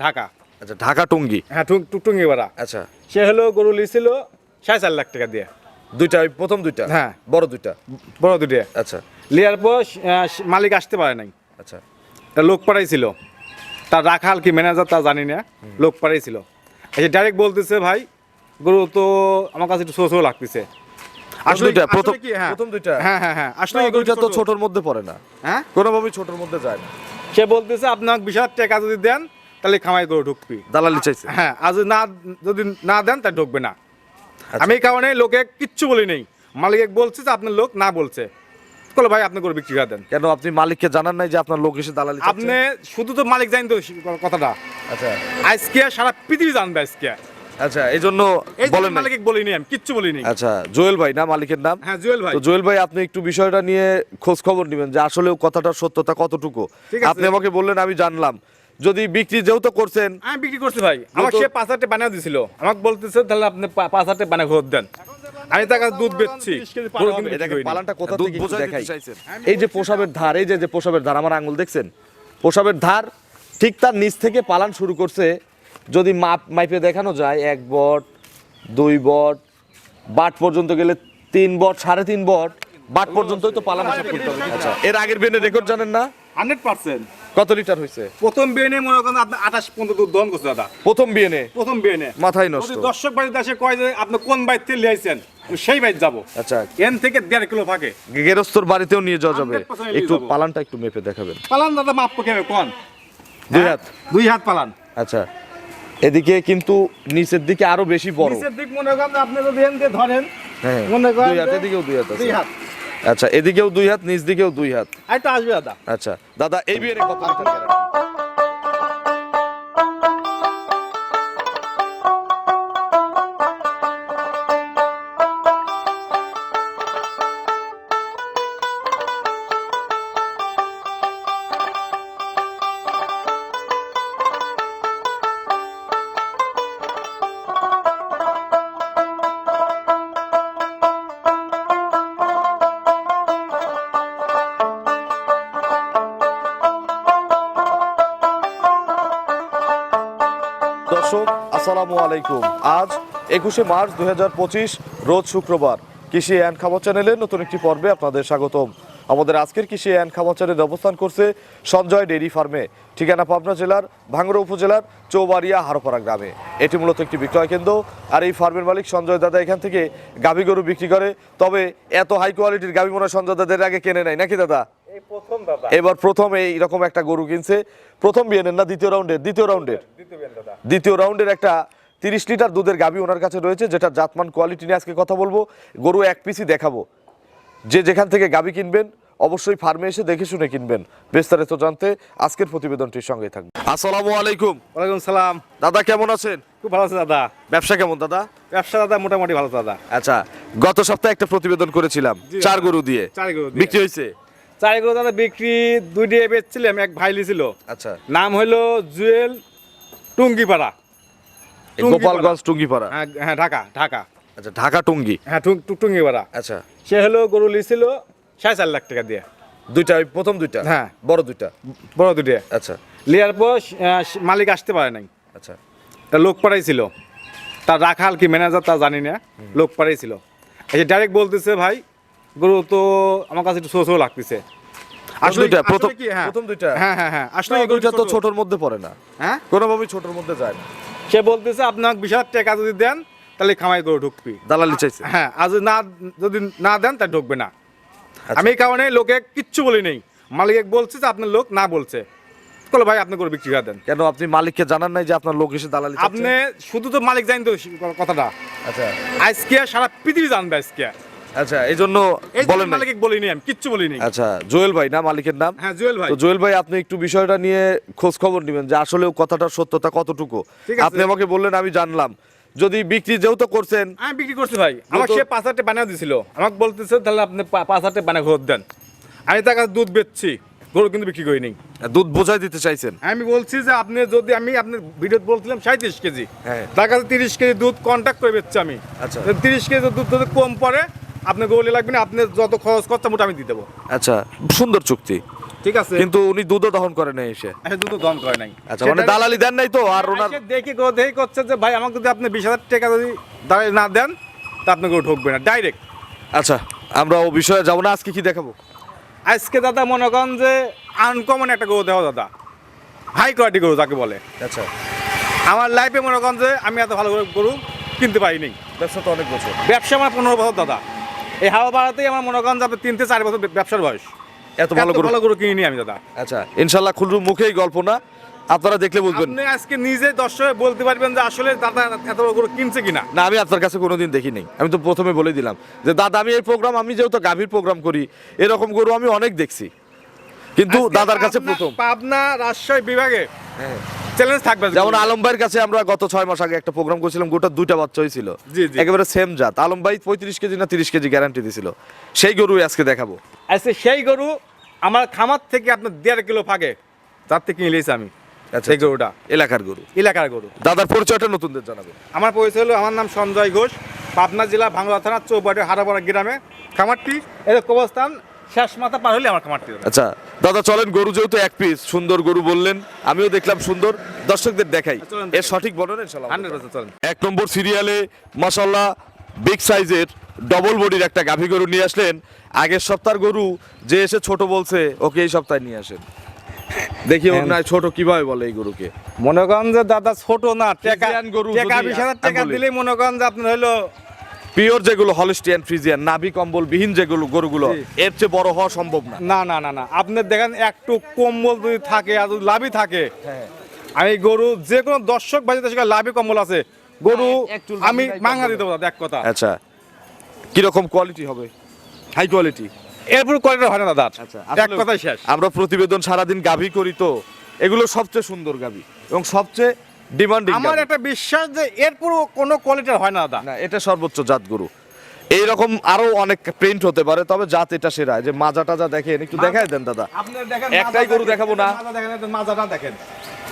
ঢাকা। আচ্ছা ঢাকা টুঙ্গি? হ্যাঁ টুং- টু- টুঙ্গিপাড়া আচ্ছা। সে হলো গরু লিছিল সাড়ে চার লাখ টাকা দিয়ে। দুইটা ওই প্রথম দুইটা? হ্যাঁ। বড় দুইটা? বড় দুইটা। আচ্ছা। লিয়ার পর মালিক আসতে পারে নাই। আচ্ছা। তা লোক পাঠাইছিল তার রাখাল কি ম্যানেজার তা জানি না। লোক পাঠাইছিল এসে ডাইরেক্ট বলতেছে ভাই গরু তো আমার কাছে একটু ছোটো লাগতেছে। আসলে দুইটা, প্রথম- কি হ্যাঁ। প্রথম দুইটা? হ্যাঁ হ্যাঁ হ্যাঁ। আসলে দুইটা তো ছোটর মধ্যে পড়ে না। হ্যাঁ? কোনোভাবেই ছোটর মধ্যে যায় না। সে বলতেছে আপনার বিশ হাজার টাকা যদি দেন তাহলে খামাই গরু ঢুকবি। দালালি চাইছে। হ্যাঁ যদি না যদি না দেন তাহলে ঢুকবে না। আচ্ছা। আমি এই কারণে লোকে কিচ্ছু বলি নেই। মালিক বলছে যে আপনার লোক না বলছে। বলো ভাই আপনি গরু বিক্রি করে দেন। কেন আপনি মালিককে জানান নাই যে আপনার লোক এসে দালালি? আপনি শুধু তো মালিক জানেন তো কথাটা। আচ্ছা। আজকে সারা পৃথিবী জানবে আজকে। আচ্ছা এই জন্য বলেন। মালিক বলিনি আমি কিচ্ছু বলিনি আচ্ছা জুয়েল ভাই না মালিকের নাম? হ্যাঁ জুয়েল ভাই। তো জুয়েল ভাই আপনি একটু বিষয়টা নিয়ে খোঁজ খবর নেবেন যে আসলে কথাটার সত্যতা কতটুকু? আপনি আমাকে বললেন আমি জানলাম। যদি বিক্রি যেহেতু করছেন আমি বিক্রি করছি ভাই। আমাকে সে পাঁচ হাজার বানিয়ে দিছিল। আমাকে বলতেছে তাহলে আপনি পাঁচ হাজার বানিয়ে ঘর দেন। আমি তার কাছে দুধ বেচছি। পালানটা কোথা থেকে দেখাই? এই যে পোশাবের ধার এই যে পোশাবের ধার আমার আঙুল দেখছেন? পোশাবের ধার ঠিক তার নিচ থেকে পালান শুরু করছে। যদি মাপ মাইপে দেখানো যায় এক বট দুই বট বাট পর্যন্ত গেলে তিন বট সাড়ে তিন বট বাট পর্যন্তই তো পালান হিসাব করতে হবে। আচ্ছা। এর আগের বেনে রেকর্ড জানেন না? 100% কত লিটার হয়েছে প্রথম বিয়ে মনে করেন আপনি আঠাশ পর্যন্ত দুধ দহন করছে দাদা। প্রথম বিয়েনে প্রথম বিয়ে মাথায় নষ্ট। দর্শক বাড়িতে আসে কয় যে আপনি কোন বাইর থেকে লিয়াইছেন আমি সেই বাইর যাব। আচ্ছা। এন থেকে দেড় কিলো ফাঁকে। গেরস্তর বাড়িতেও নিয়ে যাওয়া যাবে। একটু পালানটা একটু মেপে দেখাবেন। পালান দাদা মাপ কেমন কোন? দুই হাত। দুই হাত পালান। আচ্ছা। এদিকে কিন্তু নিচের দিকে আরও বেশি বড়। নিচের দিক মনে করেন আপনি যদি ধরেন হ্যাঁ মনে করেন দুই হাত এদিকেও দুই হাত আছে। দুই হাত। আচ্ছা এদিকেও দুই হাত নিচ দিকেও দুই হাত। আর একটু আসবে দাদা। আচ্ছা দাদা এই বিয়ের কত আসসালামু আলাইকুম। আজ একুশে মার্চ দুই হাজার পঁচিশ, রোজ শুক্রবার। কৃষি অ্যান্ড খাবার চ্যানেলের নতুন একটি পর্বে আপনাদের স্বাগতম। আমাদের আজকের কৃষি অ্যান্ড খাবার চ্যানেল অবস্থান করছে সঞ্জয় ডেইরি ফার্মে, ঠিকানা পাবনা জেলার ভাঙ্গড়া উপজেলার চৌবাড়িয়া হারোপাড়া গ্রামে। এটি মূলত একটি বিক্রয় কেন্দ্র, আর এই ফার্মের মালিক সঞ্জয় দাদা এখান থেকে গাভী গরু বিক্রি করে। তবে এত হাই কোয়ালিটির গাভী মনে সঞ্জয় দাদের আগে কেনে নেয় নাকি দাদা? এবার প্রথম এইরকম একটা গরু কিনছে। প্রথম বিয়েনের না দ্বিতীয় রাউন্ডের দ্বিতীয় রাউন্ডের দ্বিতীয় বিয়ে দাদা। দ্বিতীয় রাউন্ডের একটা তিরিশ লিটার দুধের গাভী ওনার কাছে রয়েছে যেটা জাতমান কোয়ালিটি নিয়ে আজকে কথা বলব। গরু এক পিসই দেখাবো। যে যেখান থেকে গাভী কিনবেন অবশ্যই ফার্মে এসে দেখে শুনে কিনবেন। বিস্তারিত জানতে আজকের প্রতিবেদনটির সঙ্গে থাকবে আসসালামু আলাইকুম। ওয়ালাইকুম সালাম। দাদা কেমন আছেন? খুব ভালো আছে দাদা। ব্যবসা কেমন দাদা? ব্যবসা দাদা মোটামুটি ভালো দাদা। আচ্ছা গত সপ্তাহে একটা প্রতিবেদন করেছিলাম চার গরু দিয়ে। চার গরু দিয়ে। বিক্রি হয়েছে? চার গরু দাদা বিক্রি দুই দিয়ে বেচছিলাম এক ভাই লিছিল। আচ্ছা। নাম হলো জুয়েল টুঙ্গিপাড়া। এই। গোপালগঞ্জ টুঙ্গিপাড়া? হ্যাঁ হ্যাঁ ঢাকা ঢাকা। আচ্ছা ঢাকা টুঙ্গি? হ্যাঁ টুঙ্গিপাড়া। আচ্ছা। সে হলো গরু লিছিল সাড়ে চার লাখ টাকা দিয়ে। দুইটা ওই প্রথম দুইটা? হ্যাঁ। বড় দুইটা? বড় দুটে আচ্ছা। লিয়ার পর মালিক আসতে পারে নাই। আচ্ছা। তা লোক পাঠাইছিল। তার রাখাল কি ম্যানেজার তা জানি না। লোক পাঠাইছিল। এসে ডাইরেক্ট বলতেছে ভাই গরু তো আমার কাছে একটু ছোটো লাগতেছে। আসলে আসলে প্রথম হ্যাঁ। প্রথম দুইটা। হ্যাঁ হ্যাঁ হ্যাঁ। আসলে তো ছোটর মধ্যে পড়ে না। হ্যাঁ? কোনোভাবেই ছোটর মধ্যে যায় না। সে বলতেছে আপনার বিশ হাজার টাকা যদি দেন তাহলে খামাই গরু ঢুকবি। দালালি চাইছে। হ্যাঁ আর যদি না যদি না দেন ঢুকবে না। আচ্ছা। আমি এই কারণে লোকে কিচ্ছু বলি নেই। মালিক বলছে যে আপনার লোক না বলছে। বলো ভাই আপনি গরু বিক্রি করে দেন। কেন আপনি মালিককে জানান নাই যে আপনার লোক এসে দালালি আপনি শুধু তো মালিক জানেন তো কথাটা। আচ্ছা। আজকে সারা পৃথিবী জানবে আজকে। আচ্ছা এই জন্য বলেন মালিক বলিনি আমি কিচ্ছু বলিনি। আচ্ছা জুয়েল ভাই না মালিকের নাম? হ্যাঁ জুয়েল ভাই। তো জুয়েল ভাই আপনি একটু বিষয়টা নিয়ে খোঁজ খবর নেবেন যে আসলে কথাটার সত্যতা কতটুকু। আপনি আমাকে বললেন আমি জানলাম। যদি বিক্রি যেহেতু করছেন আমি বিক্রি করছি ভাই। আমার সে পাঁচ হাজার বানিয়ে দিছিল। আমাকে বলতেছে তাহলে আপনি পাঁচ হাজার বানিয়ে ঘর দেন। আমি তার কাছে দুধ বেচছি গরু কিন্তু বিক্রি করিনি। দুধ বোঝাই দিতে চাইছেন। আমি বলছি যে আপনি যদি আমি আপনার ভিডিও বলছিলাম সাঁত্রিশ কেজি। হ্যাঁ। তার কাছে তিরিশ কেজি দুধ কন্ট্যাক্ট করে বেচছি আমি। আচ্ছা। তিরিশ কেজি দুধ যদি কম পড়ে আপনি গরু লাগবে না আপনি যত খরচ করতে মোটা আমি দিয়ে দেবো। আচ্ছা সুন্দর চুক্তি। ঠিক আছে। কিন্তু উনি দুধও দহন করে নাই এসে। আচ্ছা দুটো দম করে নাই। আচ্ছা মানে দালালি দেন নাই তো আর ওনার আচ্ছা, দেখি গো দেখি করছে যে ভাই আমাকে যদি আপনি বিশ হাজার টাকা যদি দাঁড়িয়ে না দেন তা আপনি গরু ঢুকবে না ডাইরেক্ট আচ্ছা আমরা ও বিষয়ে যাব না আজকে কি দেখাবো? আজকে দাদা মনে করেন যে আনকমন একটা গরু দেওয়া দাদা। হাই কোয়ালিটি গরু যাকে বলে। আচ্ছা। আমার লাইফে মনে করেন যে আমি এত ভালো করে গরু কিনতে পারিনি। ব্যবসা তো অনেক বছর। ব্যবসা আমার পনেরো বছর দাদা। এই হাওয়া বাড়াতেই আমার মনে করেন যে আপনার তিন থেকে চার বছর ব্যবসার বয়স। এত ভালো করে ভালো গরু কিনিনি আমি দাদা। আচ্ছা ইনশাল্লাহ খুলরু মুখেই গল্প না। আপনারা দেখলে বুঝবেন আপনি আজকে নিজে দর্শক বলতে পারবেন যে আসলে দাদা এত বড় গরু কিনছে কিনা। না আমি আপনার কাছে কোনোদিন দেখি নাই। আমি তো প্রথমে বলে দিলাম যে দাদা আমি এই প্রোগ্রাম আমি যেহেতু গাভীর প্রোগ্রাম করি এরকম গরু আমি অনেক দেখছি। কিন্তু দাদার কাছে প্রথম। পাবনা রাজশাহী বিভাগে হ্যাঁ। চ্যালেঞ্জ থাকবে যেমন আলম ভাইয়ের কাছে আমরা গত ছয় মাস আগে একটা প্রোগ্রাম করেছিলাম গোটা দুইটা বাচ্চা হয়েছিল। একেবারে সেম জাত। আলম ভাই পঁয়ত্রিশ কেজি না তিরিশ কেজি গ্যারান্টি দিছিল। সেই গরুই আজকে দেখাবো। আজকে সেই গরু আমার খামার থেকে আপনার দেড় কিলো ফাঁকে। তার থেকে নিয়েছি আমি আচ্ছা সেই গরুটা। এলাকার গরু। এলাকার গরু। দাদার পরিচয়টা নতুনদের জানাবে। আমার পরিচয় হলো আমার নাম সঞ্জয় ঘোষ। পাবনা জেলা ভাঙ্গা থানা চৌবাড়ি হারাপাড়া গ্রামে। খামারটি এর কবস্থান শেষ মাথা পার হলে আমার খামারটি আচ্ছা দাদা চলেন গরু যেহেতু এক পিস সুন্দর গরু বললেন আমিও দেখলাম সুন্দর। দর্শকদের দেখাই এর সঠিক পার্সেন্ট চলেন। এক নম্বর সিরিয়ালে বিগ সাইজের ডবল বডির একটা গাভী গরু নিয়ে আসলেন। আগের সপ্তাহের গরু যে এসে ছোট বলছে ওকে এই সপ্তাহে নিয়ে আসেন। দেখি ওর হ্যাঁ। ছোট কীভাবে বলে এই গরুকে? মনে করেন যে দাদা ছোট না টাকা গরু টাকা বিশ হাজার টাকা দিলেই মনে করেন যে আপনার হলো পিওর যেগুলো হলস্টিয়ান ফ্রিজিয়ান নাভি কম্বল বিহীন যেগুলো গরুগুলো এর চেয়ে বড় হওয়া সম্ভব না। না না না না। আপনি দেখেন একটু কম্বল যদি থাকে আর যদি লাভই থাকে আমি গরু যে কোনো দর্শক বাজিতে সেখানে লাভই কম্বল আছে গরু হ্যাঁ, বাজি আমি মাঙ্গা দিতে পারব এক কথা। আচ্ছা। কীরকম কোয়ালিটি হবে? হাই কোয়ালিটি এরপর কোয়ালিটি হয় না দাদা। আচ্ছা এক কথাই শেষ। আমরা প্রতিবেদন সারাদিন গাভী করি তো এগুলো সবচেয়ে সুন্দর গাভী এবং সবচেয়ে ডিমান্ডিং আমার একটা বিশ্বাস যে এরপর কোনো কোয়ালিটি হয় না দাদা। না এটা সর্বোচ্চ জাত গরু এইরকম আরও অনেক প্রিন্ট হতে পারে তবে জাত এটা সেরা। যে মাজা টাজা দেখেন একটু দেখাই দেন দাদা। একটাই গরু দেখাবো না। মাজাটা দেখেন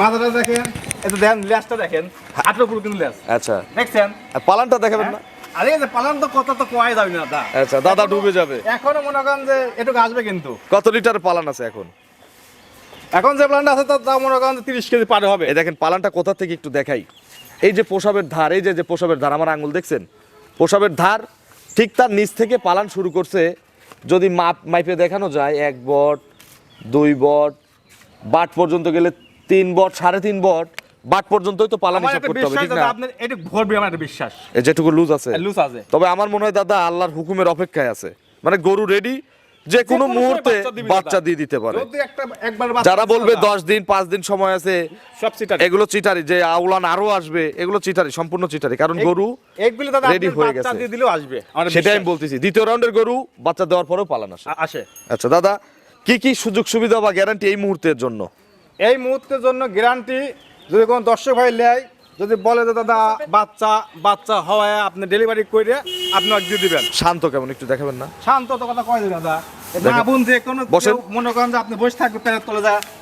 মাজাটা দেখেন। এটা দেখেন লেজটা দেখেন। হাতের উপর কিন্তু লেজ। আচ্ছা। দেখছেন? পালানটা দেখাবেন না? আরে এই যে পালন তো কত তো কোয়াই যাবে না দাদা। আচ্ছা দাদা ডুবে যাবে। এখনও মনে করেন যে এটুকু আসবে কিন্তু। কত লিটার পালান আছে এখন? এখন যে প্ল্যানটা আছে তার দাম মনে করেন তিরিশ কেজি পার হবে। এই দেখেন পালানটা কোথা থেকে একটু দেখাই। এই যে পোশাবের ধার এই যে যে পোশাবের ধার আমার আঙুল দেখছেন? পোশাবের ধার ঠিক তার নিচ থেকে পালান শুরু করছে। যদি মাপ মাইপে দেখানো যায় এক বট দুই বট বাট পর্যন্ত গেলে তিন বট সাড়ে তিন বট বাট পর্যন্তই তো পালান হিসাব করতে হবে বিশ্বাস ঠিক না? আপনার এটা ভরবে আমার বিশ্বাস। এই যেটুকু লুজ আছে। লুজ আছে। তবে আমার মনে হয় দাদা আল্লাহর হুকুমের অপেক্ষায় আছে। মানে গরু রেডি যে কোনো মুহূর্তে বাচ্চা। দিয়ে দিতে পারে। যদি একটা একবার বাচ্চা যারা বলবে দশ দিন পাঁচ দিন সময় আছে সব এগুলো চিটারি যে আউলান আরও আসবে এগুলো চিটারি সম্পূর্ণ চিটারি। কারণ গরু আপনার হয়ে গেছে। আসবে। সেটাই আমি বলতেছি। দ্বিতীয় রাউন্ডের গরু বাচ্চা দেওয়ার পরেও পালান আসে। আসে। আচ্ছা দাদা কি কি সুযোগ সুবিধা বা গ্যারান্টি এই মুহূর্তের জন্য? এই মুহূর্তের জন্য গ্যারান্টি যদি কোনো দর্শক ভাই নেয় যদি বলে যে দাদা বাচ্চা বাচ্চা হওয়ায় আপনি ডেলিভারি করে আপনি দিয়ে দিবেন। শান্ত কেমন একটু দেখাবেন না? শান্ত তো কথা কয় দাদা। মা বোন যে কোনো মনে করেন যে আপনি বসে থাকবে প্যারের তলে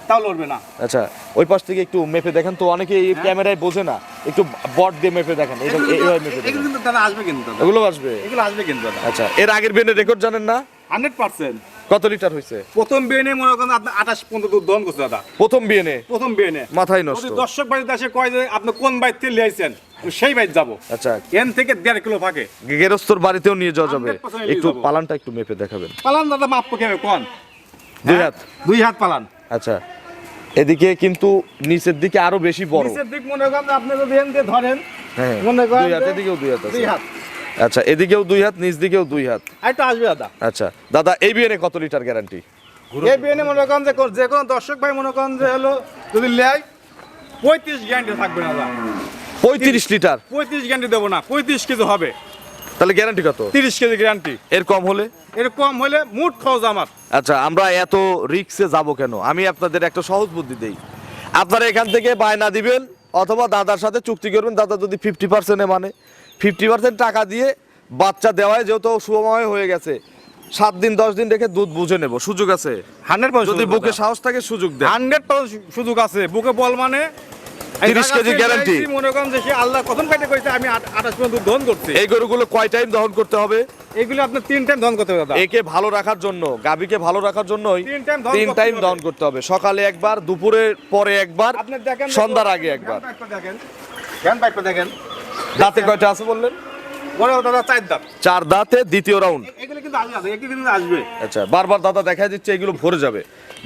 তাও লড়বে না। আচ্ছা ওই পাশ থেকে একটু মেপে দেখেন তো অনেকে এই ক্যামেরায় বোঝে না একটু বট দিয়ে মেপে দেখেন এইভাবে কিন্তু- মেপে এগুলো কিন্তু দাদা আসবে কিন্তু এগুলো আসবে। এগুলো আসবে কিন্তু আচ্ছা এর আগের বেনের রেকর্ড জানেন না? Hundred percent. কত লিটার হয়েছে প্রথম বিয়ে মনে করেন আপনি আঠাশ পর্যন্ত দুধ দহন করছে দাদা। প্রথম বিয়েনে প্রথম বিয়ে মাথায় নষ্ট। দর্শক বাড়িতে আসে কয় যে আপনি কোন বাইর থেকে লিয়েছেন সেই বাইর যাব। আচ্ছা। এন থেকে দেড় কিলো ফাঁকে। গেরস্তর বাড়িতেও নিয়ে যাওয়া যাবে। একটু পালানটা একটু মেপে দেখাবেন। পালান দাদা মাপ কেবে কোন? দুই হ্যাঁ? হাত। দুই হাত পালান। আচ্ছা। এদিকে কিন্তু নিচের দিকে আরও বেশি বড়। নিচের দিক মনে করেন আপনি যদি এন দিয়ে ধরেন হ্যাঁ। মনে করেন দুই হাত এদিকেও দুই হাত আছে। দুই হাত। আচ্ছা এদিকেও দুই হাত নিচ দিকেও দুই হাত। আরেকটা আসবে দাদা। আচ্ছা দাদা এই বিয়ে কত লিটার গ্যারান্টি এই বিয়ে মনে করেন যে যে কোনো দর্শক ভাই মনে করেন যে হলো যদি লেয় পঁয়ত্রিশ গ্যারান্টি থাকবে না দাদা। পঁয়ত্রিশ লিটার? পঁয়ত্রিশ গ্যারান্টি দেবো না পঁয়ত্রিশ কেজি হবে। তাহলে গ্যারান্টি কত? তিরিশ কেজি গ্যারান্টি এর কম হলে? এর কম হলে মুঠ খরচ আমার। আচ্ছা আমরা এত রিক্সে যাব কেন? আমি আপনাদের একটা সহজ বুদ্ধি দেই। আপনারা এখান থেকে বায়না দিবেন অথবা দাদার সাথে চুক্তি করবেন দাদা যদি ফিফটি পার্সেন্টে মানে। ফিফটি পার্সেন্ট টাকা দিয়ে বাচ্চা দেওয়ায় যেহেতু শুভময় হয়ে গেছে সাত দিন দশ দিন রেখে দুধ বুঝে নেব। সুযোগ আছে? হান্ড্রেড যদি বুকে সাহস থাকে সুযোগ দেয় হান্ড্রেড সুযোগ আছে। বুকে বল মানে তিরিশ কেজি গ্যারান্টি মনে করেন যে সে আল্লাহ কখন পেটে কইছে আমি আঠাশ পর্যন্ত দহন করছি। এই গরুগুলো কয় টাইম দহন করতে হবে? এগুলো আপনার তিন টাইম দহন করতে হবে দাদা। একে ভালো রাখার জন্য গাবিকে ভালো রাখার জন্যই তিন time দহন তিন করতে টাইম দহন করতে হবে। সকালে একবার দুপুরের পরে একবার সন্ধ্যার আগে একবার। দেখেন। দেখেন। দাঁতে কয়টা আছে বললেন? দাদা চার চার দাঁতে দ্বিতীয় রাউন্ড এগুলো কিন্তু আসবে। আচ্ছা বারবার দাদা দেখা দিচ্ছে এগুলো ভরে যাবে।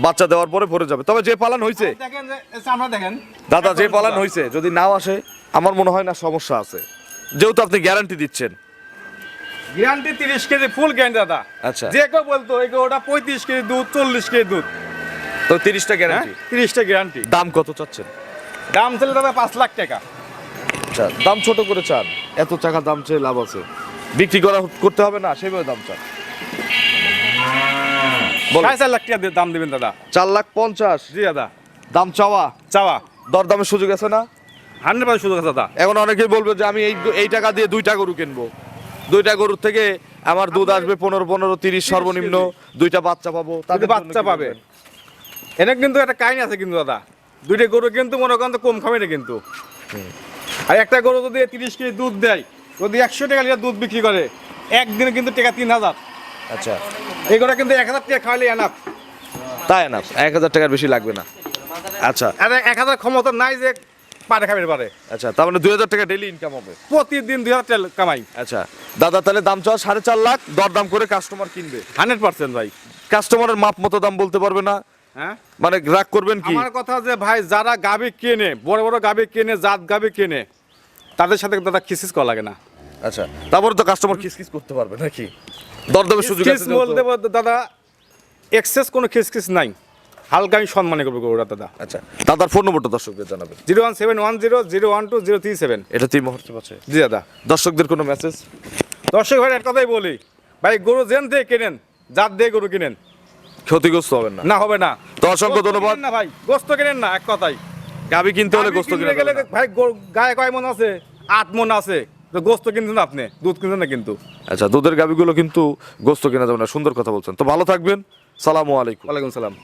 বাচ্চা দেওয়ার পরে ভরে যাবে। তবে যে পালন হয়েছে দাদা যে পালন হয়েছে যদি নাও আসে আমার মনে হয় না সমস্যা আছে। যেহেতু আপনি গ্যারান্টি দিচ্ছেন। গ্যারান্টি তিরিশ কেজি ফুল গ্যারান্টি দাদা। আচ্ছা। যে কেউ বলতো ওটা পঁয়ত্রিশ কেজি দুধ চল্লিশ কেজি দুধ। তো তিরিশটা গ্যারান্টি তিরিশটা গ্যারান্টি দাম কত চাচ্ছেন? দাম ছিল দাদা পাঁচ লাখ টাকা। আচ্ছা দাম ছোট করে চান। এত টাকা দাম চেয়ে লাভ আছে। বিক্রি করা করতে হবে না সেভাবে দাম চান। সাড়ে চার লাখ টাকা দিয়ে দাম দেবেন দাদা। চার লাখ পঞ্চাশ। জি দাদা। দাম চাওয়া? চাওয়া। দরদামের সুযোগ আছে না? হান্ড্রেড পার্সেন্ট সুযোগ আছে দাদা। এখন অনেকেই বলবে যে আমি এই এই টাকা দিয়ে দুইটা গরু কিনবো। দুইটা গরুর থেকে আমার দুধ আসবে পনেরো পনেরো তিরিশ সর্বনিম্ন। দুইটা বাচ্চা পাবো তাদের বাচ্চা পাবে? এনে কিন্তু একটা কাহিনী আছে কিন্তু দাদা। দুইটা গরু কিন্তু মনে করেন তো কম খাবে না কিন্তু আর একটা গরু যদি তিরিশ কেজি দুধ দেয় যদি একশো টাকা লিটার দুধ বিক্রি করে একদিনে কিন্তু টাকা তিন হাজার। আচ্ছা। কিন্তু এক হাজার টাকা খাওয়ালে এনাফ তাই না? এক হাজার টাকার বেশি লাগবে না। আচ্ছা। আর এক হাজার ক্ষমতা নাই যে পারে খাবে পারে আচ্ছা তার মানে দুই হাজার টাকা ডেলি ইনকাম হবে। প্রতিদিন দুই হাজার টাকা কামাই। আচ্ছা। দাদা তাহলে দাম চাওয়া সাড়ে চার লাখ দরদাম করে কাস্টমার কিনবে। হান্ড্রেড পার্সেন্ট ভাই। কাস্টমারের মাপ মতো দাম বলতে পারবে না। হ্যাঁ? মানে রাগ করবেন কি? আমার কথা যে ভাই যারা গাবি কেনে বড় বড় গাবি কেনে জাত গাবি কেনে তাদের সাথে দাদা খিসিস করা লাগে না। আচ্ছা। তারপরে তো কাস্টমার কিস করতে পারবে নাকি? দরদামের সুযোগ আছে বলতে বলতে দাদা এক্সেস কোনো খিসখিস নাই। হালকা আমি সম্মানে করব গরুটা দাদা। আচ্ছা দাদার ফোন নম্বরটা দর্শকদের জানাবেন। Zero one seven one zero zero one two zero three seven. এটা তিন মুহূর্তে পাচ্ছে জি দাদা। দর্শকদের কোনো মেসেজ দর্শক ভাই একটা কথাই বলি ভাই গরু জেন দিয়ে কেনেন জাত দিয়ে গরু কিনেন। ক্ষতিগ্রস্ত হবেন না। না হবে না। তো অসংখ্য ধন্যবাদ। না ভাই গোস্ত কিনেন না এক কথাই। গাবি কিনতে হলে গোস্ত কিনে গেলে ভাই গরু- গায়ে কয় মন আছে? আট মন আছে। তো গোস্ত কিনছেন আপনি? দুধ কিনছেন না কিন্তু। আচ্ছা দুধের গাভিগুলো কিন্তু গোস্ত কেনা যাবে না সুন্দর কথা বলছেন। তো ভালো থাকবেন। সালামু আলাইকুম। ওয়ালাইকুম সালাম।